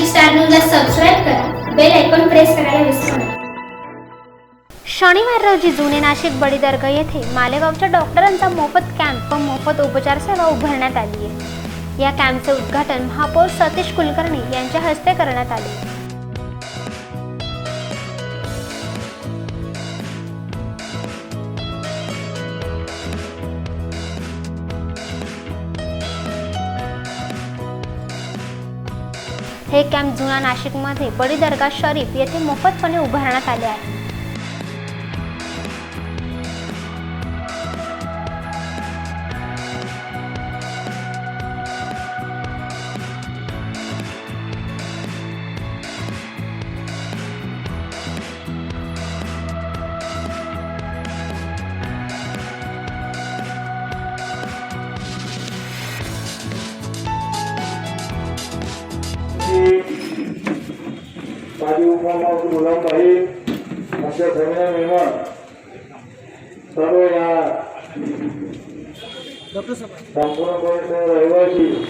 Nashik star न्यूजला subscribe करा. Bell icon press करायला विसरू नका. शनिवार रोजी जुने नाशिक बडीदर्ग येथे मालेगावच्या डॉक्टरांचा मोफत कॅम्प व मोफत उपचार सेवा उभारण्यात आली आहे. या कॅम्पचे उद्घाटन महापौर सतीश कुलकर्णी यांच्या हस्ते करण्यात आले. हे कॅम्प जुना नाशिकमध्ये बडी दर्गा शरीफ येथे मोफतपणे उभारण्यात आले आहे. माझी उपमाव गुलामबाई अशा सगळ्या मेहमान सर्व या संपूर्णपणे रहिवासी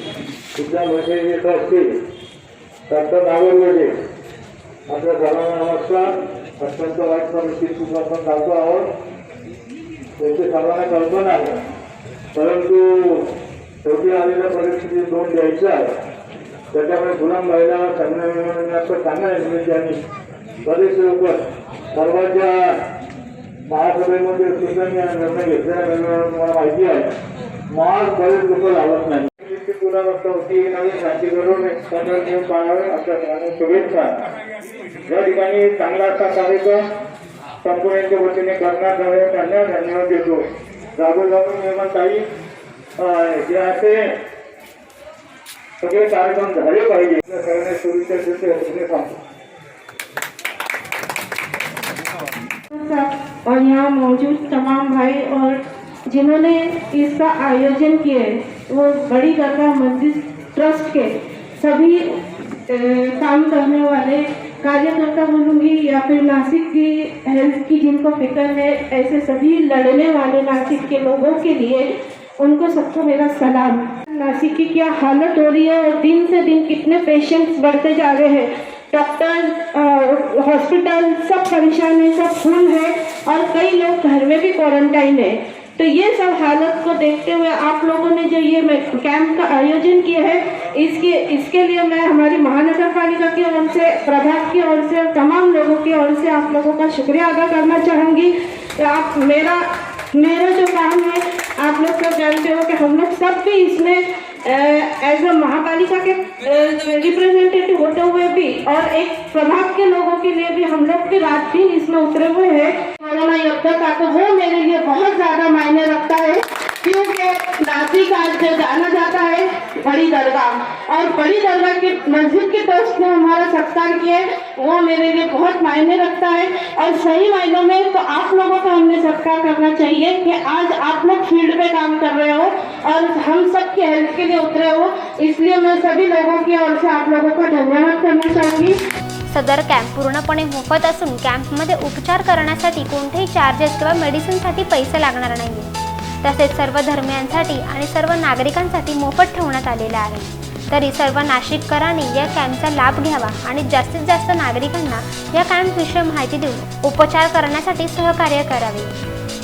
सुद्धा मेसेज येत असतील डॉक्टर नागरगडे आपल्या सर्वांना नमस्कार. अत्यंत वाईट परिस्थितीतून आपण चालतो आहोत. त्यांची सर्वांना कल्पना आहे. परंतु शेवटी आलेल्या परिस्थितीत दोन द्यायचं आहे त्याच्यामुळे गुलाम महिला चांगल्या असं चांगल्या निमित्ताने बरेच लोक सर्वांच्या महासभेमध्ये सुद्धा निर्णय घेतलेला मला माहिती आहे. माल बरेच लोक लावत नाही. इतकी पुनरावृत्त होती नवीन शांती करून सदर नियम पाळावे असं शुभेच्छा. या ठिकाणी चांगला असा कार्यक्रम कंपन्यांच्या वतीने करण्यात यावे. त्यांना धन्यवाद देतो. जागोजागी निर्माण काही जे असे कार्यक्रम झाले पाहिजे. और यहाँ मौजूद तमाम भाई और जिन्होंने इसका आयोजन किए वो बड़ी दरगाह मंदिर ट्रस्ट के सभी काम करने वाले कार्यकर्ता बोलूँगी या फिर नासिक की हेल्थ की जिनको फ़िक्र है, ऐसे सभी लड़ने वाले नासिक के लोगों के लिए उनको सबको मेरा सलाम। नासिक की क्या हालत हो रही है और दिन से दिन कितने पेशेंट्स बढ़ते जा रहे हैं? डॉक्टर हॉस्पिटल सब परेशान है, सब फुल है और कई लोग घर में भी क्वारंटाइन है। तो ये सब हालत को देखते हुए आप लोगों ने जो ये कैंप का आयोजन किया है, इसके इसके लिए मैं हमारी महानगर पालिका की ओर से, प्रभाग की ओर से तमाम लोगों की ओर से आप लोगों का शुक्रिया अदा करना चाहूँगी। आप मेरा मेरा जो काम है, आप लोग सब जानते हो कि हम लोग सब भी इसमें एज अ महापालिका के रिप्रेजेंटेटिव होते हुए भी और एक प्रभाग के लोगों के लिए भी हम लोग भी रात दिन इसमें उतरे हुए हैं। कोरोना का तो वो मेरे लिए बहुत ज़्यादा मायने रखता है, क्योंकि नासिक आज से जाना जाता है बड़ी दरगाह। और बड़ी दरगाह की, मस्जिद के दोस्त ने हमारा सत्कार किया है, वो मेरे लिए बहुत मायने रखता है। और सही मायनों में तो आप लोगों हमें हमने सत्कार करना चाहिए कि आज आप लोग फील्ड पे काम कर रहे हो और हम सब की हेल्प के लिए उतरे हो। इसलिए मैं सभी लोगों की ओर से आप लोगों का धन्यवाद करना चाहूँगी सदर कॅम्प पूर्णपणे मोफत असून कॅम्पमध्ये उपचार करण्यासाठी कोणतेही चार्जेस किंवा मेडिसिनसाठी पैसे लागणार नाही तसेच सर्व धर्मियांसाठी आणि सर्व नागरिकांसाठी मोफत ठेवण्यात आलेले आहे. तरी सर्व नाशिककरांनी या कॅम्पचा लाभ घ्यावा आणि जास्तीत जास्त नागरिकांना या कॅम्पविषयी माहिती देऊन उपचार करण्यासाठी सहकार्य करावे.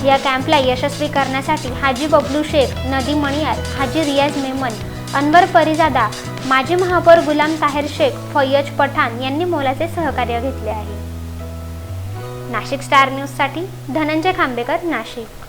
या कॅम्पला यशस्वी करण्यासाठी हाजी बबलू शेख नदी मणियार हाजी रियाज मेमन अनवर परिजादा माजी महापौर गुलाम ताहेर शेख फय्यज पठाण यांनी मोलाचे सहकार्य घेतले आहे. नाशिक स्टार न्यूजसाठी धनंजय खांबेकर नाशिक.